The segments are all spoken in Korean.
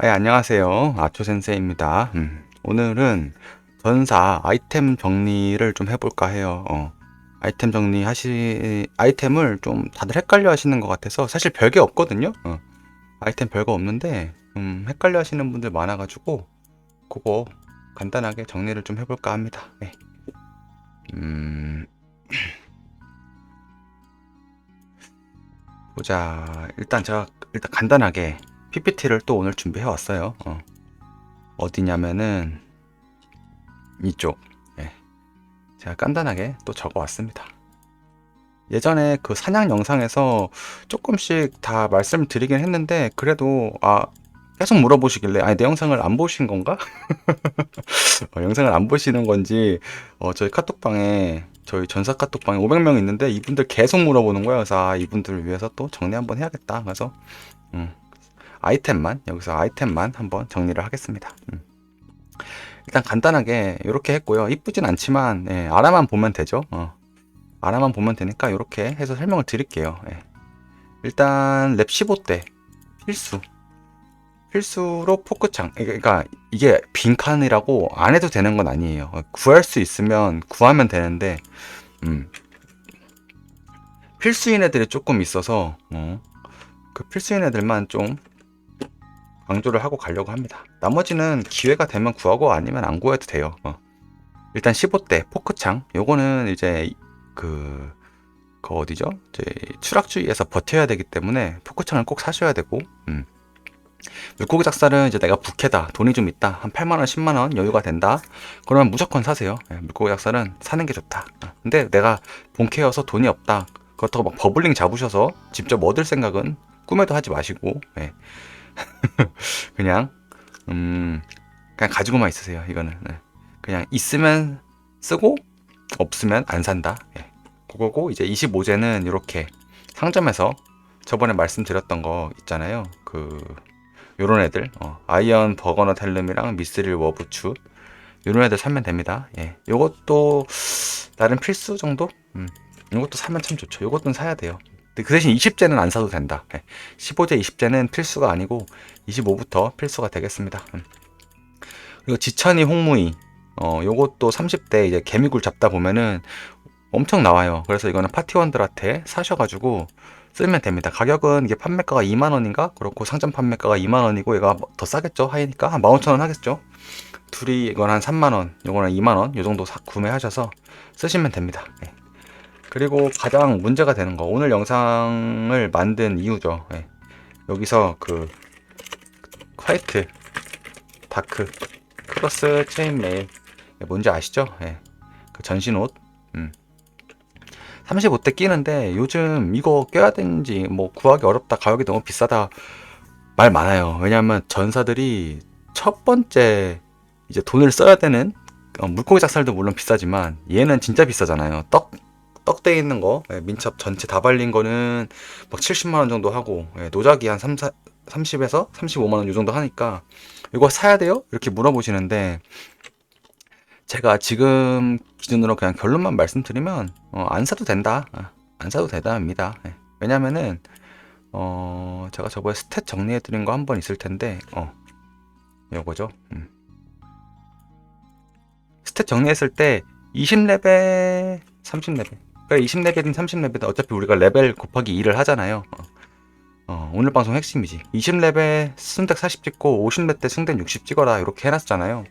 아, 안녕하세요. 아초센세입니다. 음, 오늘은 전사 아이템 정리를 좀 해볼까 해요. 어, 아이템 정리하시, 아이템을 좀 다들 헷갈려 하시는 것 같아서 사실 별게 없거든요. 어, 아이템 별거 없는데, 음, 헷갈려 하시는 분들 많아가지고, 그거 간단하게 정리를 좀 해볼까 합니다. 네. 음, 보자. 일단 제가 일단 간단하게 PPT를 또 오늘 준비해 왔어요. 어. 어디냐면은 이쪽. 예. 제가 간단하게 또 적어 왔습니다. 예전에 그 사냥 영상에서 조금씩 다 말씀을 드리긴 했는데 그래도 아 계속 물어보시길래 아니 내 영상을 안 보신 건가? 어, 영상을 안 보시는 건지 어, 저희 카톡방에 저희 전사 카톡방에 500명 있는데 이분들 계속 물어보는 거예요. 그래서 아, 이분들을 위해서 또 정리 한번 해야겠다. 그래서 음, 아이템만 여기서 아이템만 한번 정리를 하겠습니다. 음. 일단 간단하게 이렇게 했고요. 이쁘진 않지만 예, 알아만 보면 되죠. 어. 알아만 보면 되니까 이렇게 해서 설명을 드릴게요. 예. 일단 랩 15대 필수 필수로 포크창 그러니까 이게 빈칸이라고 안 해도 되는 건 아니에요. 구할 수 있으면 구하면 되는데 음. 필수인 애들이 조금 있어서 어. 그 필수인 애들만 좀 강조를 하고 가려고 합니다. 나머지는 기회가 되면 구하고 아니면 안 구해도 돼요. 어. 일단 15대 포크창 요거는 이제 그, 그 어디죠? 이제 추락주의에서 버텨야 되기 때문에 포크창을 꼭 사셔야 되고 음. 물고기 작살은 이제 내가 부캐다 돈이 좀 있다 한 8만원 10만원 여유가 된다 그러면 무조건 사세요 예, 물고기 작살은 사는 게 좋다 어. 근데 내가 본캐여서 돈이 없다 그렇다고 막 버블링 잡으셔서 직접 얻을 생각은 꿈에도 하지 마시고 예. 그냥 음 그냥 가지고만 있으세요 이거는 예. 그냥 있으면 쓰고 없으면 안 산다 예. 그거고 이제 25제는 이렇게 상점에서 저번에 말씀드렸던 거 있잖아요 그 요런 애들 어, 아이언 버거너 텔름이랑 미스릴 워부추 요런 애들 사면 됩니다 예. 요것도 나름 필수 정도 음. 요것도 사면 참 좋죠 요것도 사야 돼요 그 대신 20제는 안 사도 된다 예. 15제 20제는 필수가 아니고 25부터 필수가 되겠습니다 음. 그리고 지천이 홍무이 어 요것도 30대 이제 개미굴 잡다 보면은 엄청 나와요 그래서 이거는 파티원들한테 사셔가지고 쓰면 됩니다. 가격은 이게 판매가가 2만 원인가? 그렇고 상점 판매가가 2만 원이고 얘가 더 싸겠죠? 하이니까 한 15,000원 하겠죠? 둘이 이건 한 3만 원, 이거는 2만 원, 요 정도 사, 구매하셔서 쓰시면 됩니다. 네. 그리고 가장 문제가 되는 거 오늘 영상을 만든 이유죠. 네. 여기서 그 화이트, 다크, 크로스 체인메일 뭔지 아시죠? 네. 그 전신 옷. 음. 35대 끼는데 요즘 이거 껴야 되는지 뭐 구하기 어렵다 가격이 너무 비싸다 말 많아요 왜냐하면 전사들이 첫 번째 이제 돈을 써야 되는 어, 물고기 작살도 물론 비싸지만 얘는 진짜 비싸잖아요 떡 떡돼 있는 거 예, 민첩 전체 다 발린 거는 막 70만 원 정도 하고 예, 노작이 한 3, 4, 30에서 35만 원 요 정도 하니까 이거 사야 돼요? 이렇게 물어보시는데 제가 지금 기준으로 그냥 결론만 말씀드리면 어, 안 사도 된다. 아, 안 사도 되다입니다. 네. 왜냐면은 어, 제가 저번에 스탯 정리해 드린 거 한 번 있을 텐데 어, 요거죠. 음. 스탯 정리했을 때 20레벨, 30레벨. 그러니까 20레벨이든 30레벨이든 어차피 우리가 레벨 곱하기 2를 하잖아요. 어. 어, 오늘 방송 핵심이지. 20레벨 승덱 40 찍고 50레벨 때 승덱 60 찍어라 이렇게 해놨잖아요.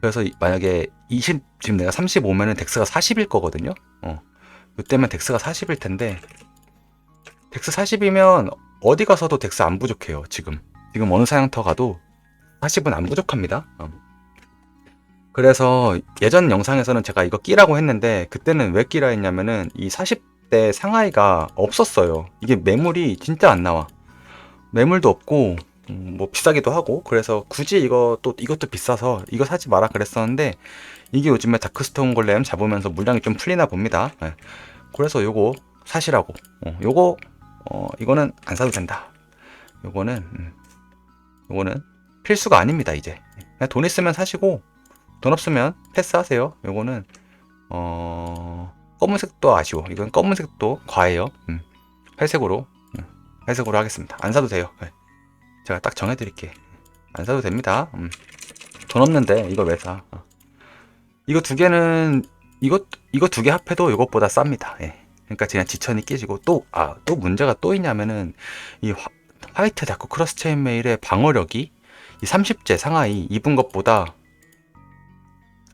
그래서 만약에 20 지금 내가 35면은 덱스가 40일 거거든요. 어. 이때면 덱스가 40일 텐데 덱스 40이면 어디 가서도 덱스 안 부족해요. 지금 지금 어느 사양터 가도 40은 안 부족합니다. 어. 그래서 예전 영상에서는 제가 이거 끼라고 했는데 그때는 왜 끼라 했냐면은 이 40대 상하이가 없었어요. 이게 매물이 진짜 안 나와. 매물도 없고 음, 뭐 비싸기도 하고 그래서 굳이 이거 또 이것도 비싸서 이거 사지 마라 그랬었는데 이게 요즘에 다크스톤 골렘 잡으면서 물량이 좀 풀리나 봅니다. 네. 그래서 요거 사시라고. 어, 요거 어, 이거는 안 사도 된다. 요거는 음, 요거는 필수가 아닙니다 이제. 그냥 돈 있으면 사시고 돈 없으면 패스하세요. 요거는 어, 검은색도 아쉬워. 이건 검은색도 과해요. 음, 회색으로 음, 회색으로 하겠습니다. 안 사도 돼요. 네. 제가 딱 정해드릴게. 안 사도 됩니다. 음. 돈 없는데 이걸 왜 사? 어. 이거 두 개는 이거 이거 두 개 합해도 이것보다 쌉니다. 예. 그러니까 그냥 지천이 깨지고 또아 또 문제가 또 있냐면은 이 화, 화이트 다크 크로스 체인 메일의 방어력이 이 30제 상하이 입은 것보다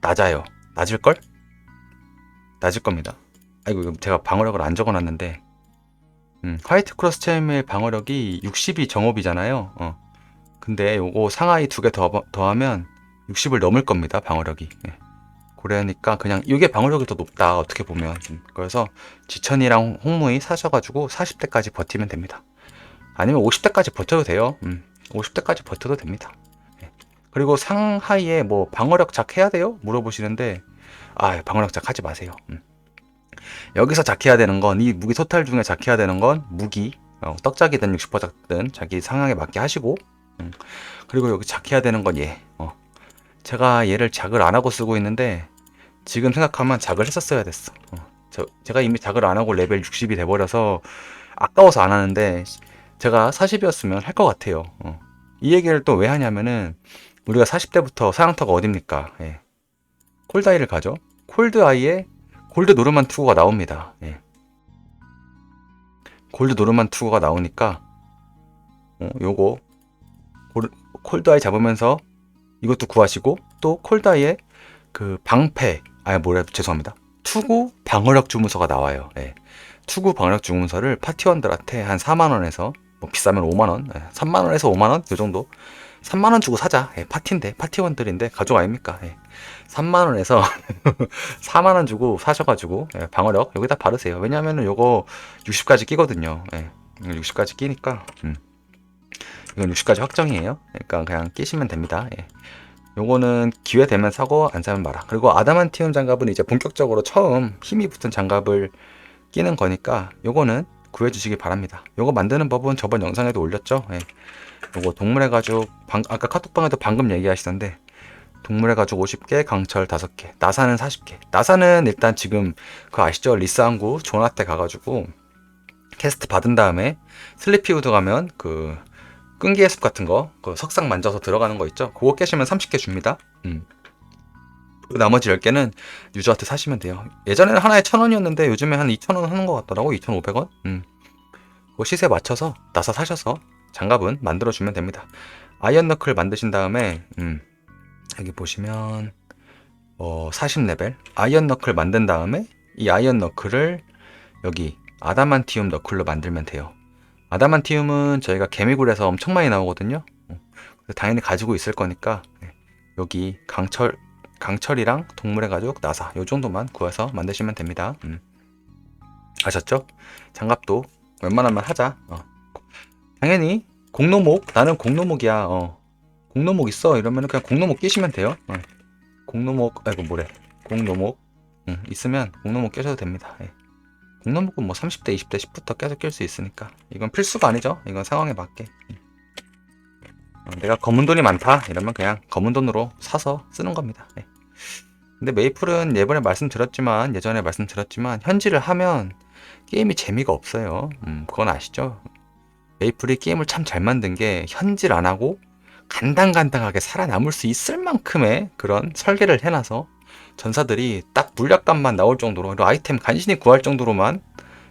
낮아요. 낮을 걸? 낮을 겁니다. 아이고 제가 방어력을 안 적어 놨는데 음, 화이트 크로스 체인 메일 방어력이 60이 정업이잖아요. 어. 근데 요거 상하이 두개더 더하면 60을 넘을 겁니다. 방어력이. 예. 그러니까 그냥 이게 방어력이 더 높다 어떻게 보면 음, 그래서 지천이랑 홍무이 사셔가지고 40대까지 버티면 됩니다 아니면 50대까지 버텨도 돼요 음, 50대까지 버텨도 됩니다 예. 그리고 상하이에 뭐 방어력 작 해야 돼요 물어보시는데 아 방어력 작 하지 마세요 음. 여기서 작해야 되는 건 이 무기 토탈 중에 작해야 되는 건 무기 어, 떡작이든 60% 작든 자기 상황에 맞게 하시고 음. 그리고 여기 작해야 되는 건 얘 어. 제가 얘를 작을 안 하고 쓰고 있는데 지금 생각하면 작을 했었어야 됐어. 어. 저, 제가 이미 작을 안 하고 레벨 60이 돼버려서 아까워서 안 하는데 제가 40이었으면 할 것 같아요. 어. 이 얘기를 또 왜 하냐면은 우리가 40대부터 사양터가 어딥니까? 예. 콜드아이를 가죠. 콜드아이에 골드 노르만 투구가 나옵니다. 예. 골드 노르만 투구가 나오니까 어, 요거 콜드아이 잡으면서 이것도 구하시고 또 콜다이의 그 방패 아 뭐래 죄송합니다 투구 방어력 주문서가 나와요 예. 투구 방어력 주문서를 파티원들한테 한 4만 원에서 뭐 비싸면 5만원 예. 3만 원에서 5만 원 요 정도 3만원 주고 사자 예. 파티인데 파티원들인데 가족 아닙니까 예. 3만원에서 4만원 주고 사셔가지고 예. 방어력 여기다 바르세요 왜냐면은 요거 60까지 끼거든요 예. 60까지 끼니까 음. 이건 60까지 확정이에요 그러니까 그냥 끼시면 됩니다 예. 요거는 기회 되면 사고 안 사면 마라. 그리고 아담한티움 장갑은 이제 본격적으로 처음 힘이 붙은 장갑을 끼는 거니까 요거는 구해주시기 바랍니다. 요거 만드는 법은 저번 영상에도 올렸죠. 예. 요거 동물의 가죽 방, 아까 카톡방에도 방금 얘기하시던데 동물의 가죽 50개, 강철 5개, 나사는 40개. 나사는 일단 지금 그 아시죠? 리스항구 조나 때 가가지고 캐스트 받은 다음에 슬리피우드 가면 그 끈기의 숲 같은 거, 그 석상 만져서 들어가는 거 있죠? 그거 깨시면 30개 줍니다. 음. 그 나머지 10개는 유저한테 사시면 돼요. 예전에는 하나에 1000원이었는데 요즘에 한 2000원 하는 것 같더라고. 2500원? 음. 그 시세 맞춰서 나사 사셔서 장갑은 만들어주면 됩니다. 아이언 너클 만드신 다음에, 음. 여기 보시면, 어, 40레벨. 아이언 너클 만든 다음에 이 아이언 너클을 여기 아다만티움 너클로 만들면 돼요. 아다만티움은 저희가 개미굴에서 엄청 많이 나오거든요. 어, 당연히 가지고 있을 거니까 네, 여기 강철 강철이랑 동물의 가죽 나사 요 정도만 구해서 만드시면 됩니다. 음. 아셨죠? 장갑도 웬만하면 하자. 어. 당연히 공노목 나는 공노목이야. 어. 공노목 있어 이러면 그냥 공노목 끼시면 돼요. 어. 공노목 아이고 뭐래 공노목 음, 있으면 공노목 끼셔도 됩니다. 예. 공론목은 뭐 30대, 20대, 10부터 계속 낄 수 있으니까 이건 필수가 아니죠. 이건 상황에 맞게. 어, 내가 검은 돈이 많다 이러면 그냥 검은 돈으로 사서 쓰는 겁니다. 네. 근데 메이플은 예전에 말씀드렸지만 예전에 말씀드렸지만 현질을 하면 게임이 재미가 없어요. 음, 그건 아시죠? 메이플이 게임을 참 잘 만든 게 현질 안 하고 간당간당하게 살아남을 수 있을 만큼의 그런 설계를 해놔서 전사들이 딱 물약값만 나올 정도로 아이템 간신히 구할 정도로만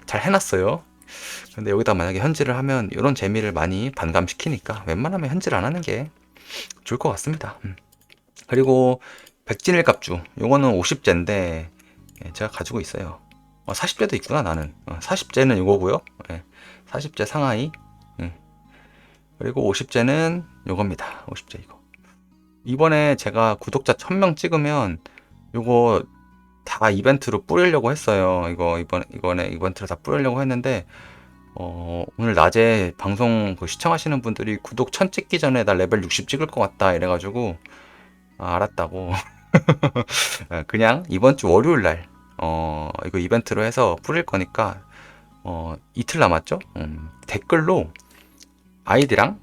잘 해놨어요. 근데 여기다 만약에 현질을 하면 이런 재미를 많이 반감시키니까 웬만하면 현질 안 하는 게 좋을 것 같습니다. 음. 그리고 백진일 갑주 요거는 50제인데 예, 제가 가지고 있어요. 어, 40제도 있구나 나는. 어, 40제는 이거고요. 예, 40제 상하이. 예. 그리고 50제는 요겁니다. 50제 이거. 이번에 제가 구독자 1000명 찍으면 요거 다 이벤트로 뿌리려고 했어요. 이거 이번 이번에 이벤트로 다 뿌리려고 했는데 어, 오늘 낮에 방송 그 시청하시는 분들이 구독 천 찍기 전에 나 레벨 60 찍을 것 같다 이래 가지고 아, 알았다고 아, 그냥 이번 주 월요일 날 어, 이거 이벤트로 해서 뿌릴 거니까 어, 이틀 남았죠? 음, 댓글로 아이디랑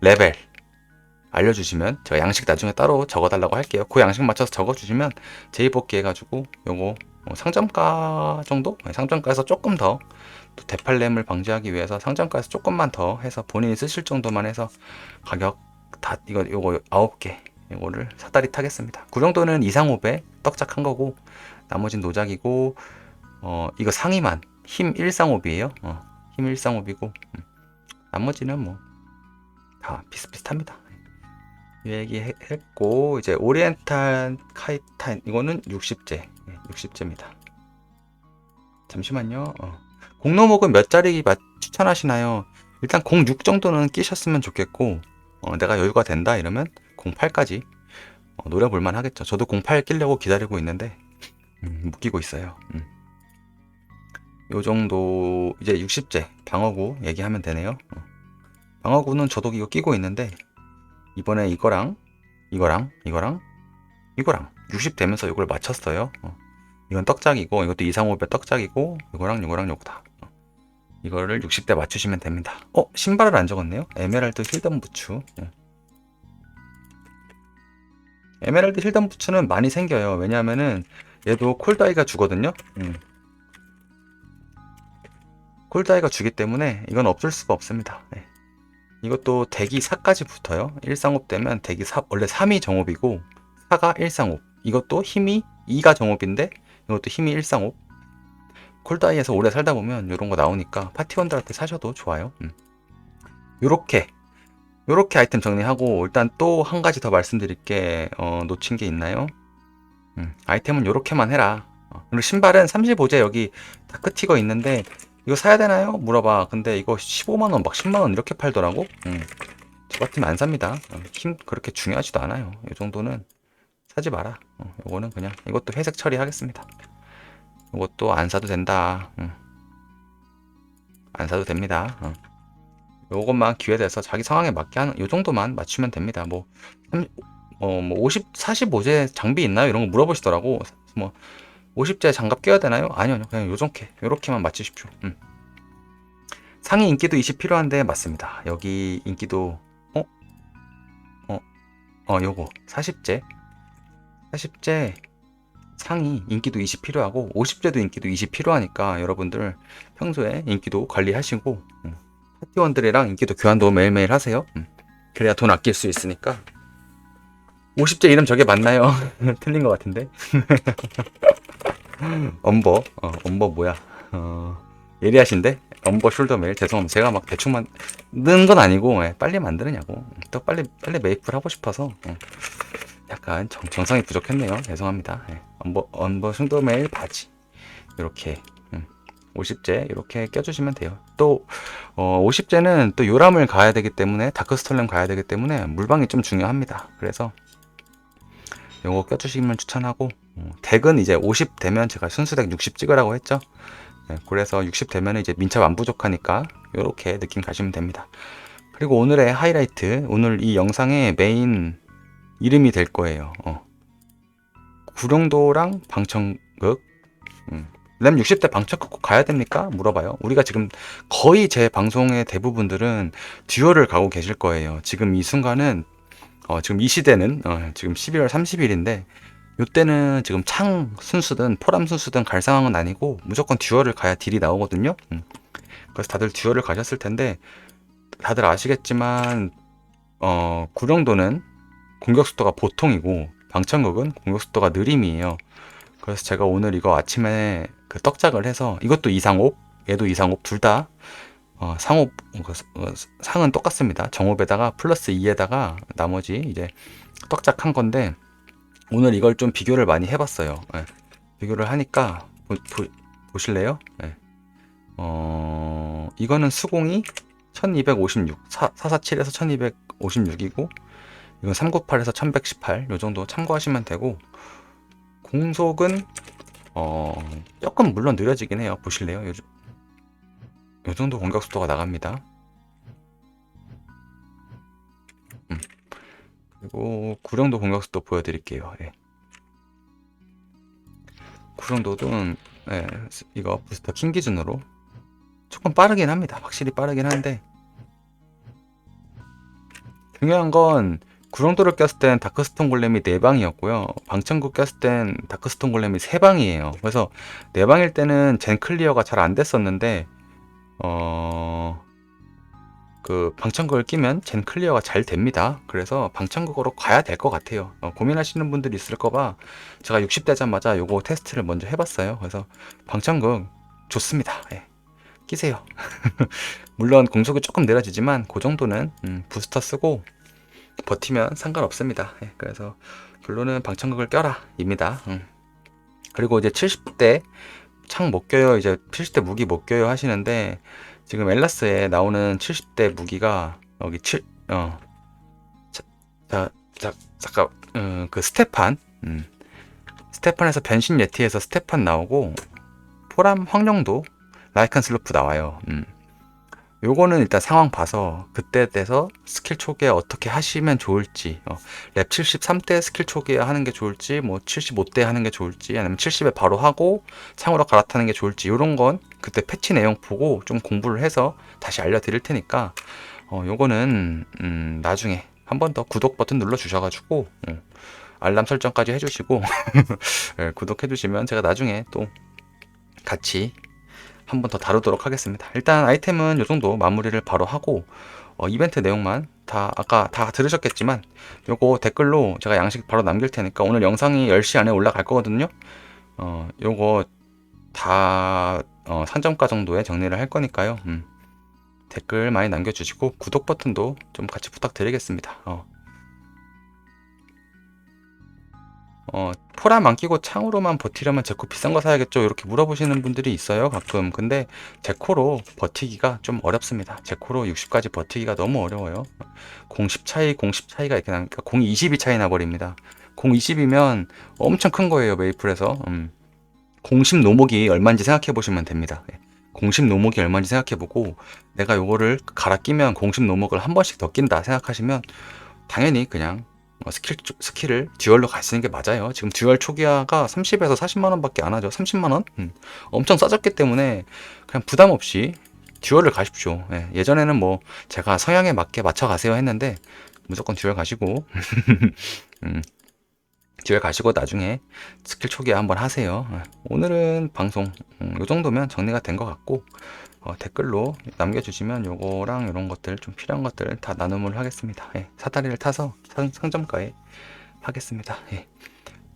레벨 알려주시면 제가 양식 나중에 따로 적어달라고 할게요. 그 양식 맞춰서 적어주시면 재입복귀 해가지고 요거 뭐 상점가 정도? 네, 상점가에서 조금 더 대팔렘을 방지하기 위해서 상점가에서 조금만 더 해서 본인이 쓰실 정도만 해서 가격 다 이거 요거 아홉 개 이거를 사다리 타겠습니다. 구령도는 이상호배 떡작한 거고 나머진 노작이고 어 이거 상위만 힘 1상호비예요. 어, 힘 1상호비고 음. 나머지는 뭐 다 비슷비슷합니다. 이 얘기 해- 했고 이제 오리엔탈 카이탄 이거는 60제 60제입니다. 잠시만요. 어. 공로목은 몇 자리 맞- 추천하시나요? 일단 06 정도는 끼셨으면 좋겠고 어, 내가 여유가 된다 이러면 08까지 어, 노려볼만 하겠죠. 저도 08 끼려고 기다리고 있는데 음, 못 끼고 있어요. 음. 요 정도 이제 60제 방어구 얘기하면 되네요. 어. 방어구는 저도 이거 끼고 있는데 이번에 이거랑 이거랑 이거랑 이거랑 60 되면서 이걸 맞췄어요. 어. 이건 떡작이고 이것도 이상호배 떡작이고 이거랑 이거랑 요거다. 어. 이거를 60대 맞추시면 됩니다. 어 신발을 안 적었네요. 에메랄드 힐덤 부츠. 어. 에메랄드 힐덤 부츠는 많이 생겨요. 왜냐하면은 얘도 콜다이가 주거든요. 음. 콜다이가 주기 때문에 이건 없을 수가 없습니다. 네. 이것도 대기 4까지 붙어요. 1상업 되면 대기 4, 원래 3이 정업이고 4가 1상업. 이것도 힘이 2가 정업인데 이것도 힘이 1상업. 콜다이에서 오래 살다 보면 이런 거 나오니까 파티원들한테 사셔도 좋아요. 음. 요렇게 요렇게 아이템 정리하고 일단 또 한 가지 더 말씀드릴 게 어, 놓친 게 있나요? 음, 아이템은 요렇게만 해라. 어, 그리고 신발은 35제 여기 다크티거 있는데 이거 사야 되나요? 물어봐. 근데 이거 15만 원, 막 10만 원 이렇게 팔더라고. 음. 저 같으면 안 삽니다. 어, 힘 그렇게 중요하지도 않아요. 이 정도는 사지 마라. 어, 이거는 그냥 이것도 회색 처리하겠습니다. 이것도 안 사도 된다. 음. 안 사도 됩니다. 어. 요것만 기회 돼서 자기 상황에 맞게 하는 요 정도만 맞추면 됩니다. 뭐, 삼- 어, 뭐 50, 45제 장비 있나요? 이런 거 물어보시더라고. 뭐 50제 장갑 껴야 되나요? 아니요, 그냥 요렇게 요렇게만 맞추십시오. 음. 상위 인기도 20 필요한데 맞습니다. 여기 인기도 어? 어? 어, 요거 40제 40제 상위 인기도 20 필요하고 50제도 인기도 20 필요하니까 여러분들 평소에 인기도 관리하시고 음. 파티원들이랑 인기도 교환도 매일매일 하세요. 음. 그래야 돈 아낄 수 있으니까 50제 이름 저게 맞나요? 틀린 것 같은데 엄버 어, 엄버 뭐야? 어, 예리하신데? 엄버 숄더 메일. 죄송합니다. 제가 막 대충 만드는 건 아니고 예, 빨리 만드느냐고. 또 빨리 빨리 메이플 하고 싶어서 어, 약간 정, 정성이 부족했네요. 죄송합니다. 예, 엄버 엄버 숄더 메일 바지. 이렇게 음, 50제 이렇게 껴주시면 돼요. 또 어, 50제는 또 요람을 가야 되기 때문에 다크스톨렘 가야 되기 때문에 물방이 좀 중요합니다. 그래서 요거 껴주시면 추천하고 어, 덱은 이제 50 되면 제가 순수덱 60 찍으라고 했죠. 네, 그래서 60 되면 이제 민첩 안 부족하니까 이렇게 느낌 가시면 됩니다. 그리고 오늘의 하이라이트, 오늘 이 영상의 메인 이름이 될 거예요. 어. 구룡도랑 방청극. 음. 램 60대 방청극 꼭 가야 됩니까? 물어봐요. 우리가 지금 거의 제 방송의 대부분들은 듀얼을 가고 계실 거예요. 지금 이 순간은 어, 지금 이 시대는 어, 지금 12월 30일인데 이때는 지금 창 순수든 포람 순수든 갈 상황은 아니고 무조건 듀얼을 가야 딜이 나오거든요. 음. 그래서 다들 듀얼을 가셨을 텐데 다들 아시겠지만 어, 구령도는 공격 속도가 보통이고 방천국은 공격 속도가 느림이에요. 그래서 제가 오늘 이거 아침에 그 떡작을 해서 이것도 이상옵, 얘도 이상옵 둘 다 어, 상옵 그, 어, 상은 똑같습니다. 정옵에다가 플러스 2에다가 나머지 이제 떡작한 건데 오늘 이걸 좀 비교를 많이 해봤어요. 예. 비교를 하니까 보, 실래요 예. 어, 이거는 수공이 1256, 4, 447에서 1256이고 이건 398에서 1118, 요 정도 참고하시면 되고 공속은 어, 조금 물론 느려지긴 해요. 보실래요? 요, 요 정도 공격 속도가 나갑니다. 그리고 구령도 공격 속도 보여드릴게요. 예. 구령도는 예, 이거 부스터 킹 기준으로 조금 빠르긴 합니다. 확실히 빠르긴 한데 중요한 건 구렁도를 꼈을 땐 다크스톤 골렘이 4방이었고요. 방천국 꼈을 땐 다크스톤 골렘이 3방이에요. 그래서 4방일 때는 젠 클리어가 잘 안 됐었는데 어... 그 방청극을 끼면 젠 클리어가 잘 됩니다. 그래서 방청극으로 가야 될 것 같아요. 어, 고민하시는 분들이 있을까봐 제가 60대자마자 요거 테스트를 먼저 해봤어요. 그래서 방청극 좋습니다. 예. 끼세요. 물론 공속이 조금 느려지지만 그 정도는 음, 부스터 쓰고 버티면 상관없습니다. 예, 그래서 결론은 방청극을 껴라입니다. 음. 그리고 이제 70대 창 못 껴요. 이제 70대 무기 못 껴요 하시는데 지금 엘라스에 나오는 70대 무기가 여기 7, 어, 자, 자, 자 잠깐, 어, 그 스테판, 음. 스테판에서 변신 예티에서 스테판 나오고 포람 황령도 라이칸 슬로프 나와요. 음. 요거는 일단 상황 봐서 그때 돼서 스킬 초기에 어떻게 하시면 좋을지 어, 랩 73대 스킬 초기에 하는 게 좋을지 뭐 75대 하는 게 좋을지 아니면 70에 바로 하고 창으로 갈아타는 게 좋을지 이런 건 그때 패치 내용 보고 좀 공부를 해서 다시 알려드릴 테니까 어, 요거는 음, 나중에 한 번 더 구독 버튼 눌러 주셔가지고 어, 알람 설정까지 해주시고 예, 구독해 주시면 제가 나중에 또 같이 한번 더 다루도록 하겠습니다. 일단 아이템은 이 정도 마무리를 바로 하고 어, 이벤트 내용만 다 아까 다 들으셨겠지만 요거 댓글로 제가 양식 바로 남길 테니까 오늘 영상이 10시 안에 올라갈 거거든요. 어, 요거 다 어, 산점가 정도에 정리를 할 거니까요. 음. 댓글 많이 남겨주시고 구독 버튼도 좀 같이 부탁드리겠습니다. 어. 어, 포람 안 끼고 창으로만 버티려면 제코 비싼 거 사야겠죠? 이렇게 물어보시는 분들이 있어요, 가끔. 근데 제코로 버티기가 좀 어렵습니다. 제코로 60까지 버티기가 너무 어려워요. 공10 차이, 공10 차이가 이렇게 나니까 공 20이 차이 나버립니다. 공 20이면 엄청 큰 거예요, 메이플에서. 음. 공십 노목이 얼마인지 생각해 보시면 됩니다. 예. 공십 노목이 얼마인지 생각해 보고 내가 요거를 갈아 끼면 공십 노목을 한 번씩 더 낀다 생각하시면 당연히 그냥 어, 스킬, 스킬을 듀얼로 갈 쓰는 게 맞아요. 지금 듀얼 초기화가 30에서 40만 원 밖에 안 하죠. 30만 원? 음. 엄청 싸졌기 때문에 그냥 부담 없이 듀얼을 가십시오. 예. 전에는뭐 제가 성향에 맞게 맞춰 가세요 했는데 무조건 듀얼 가시고 음. 듀얼 가시고 나중에 스킬 초기화 한번 하세요. 예. 오늘은 방송 음, 요 정도면 정리가 된 것 같고 어, 댓글로 남겨주시면 요거랑 이런 것들 좀 필요한 것들을 다 나눔을 하겠습니다. 예, 사다리를 타서 상, 상점가에 하겠습니다. 예.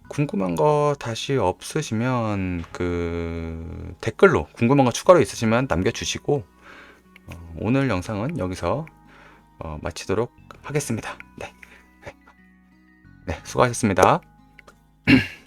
궁금한 거 다시 없으시면 그 댓글로 궁금한 거 추가로 있으시면 남겨주시고 어, 오늘 영상은 여기서 어, 마치도록 하겠습니다. 네. 네, 수고하셨습니다.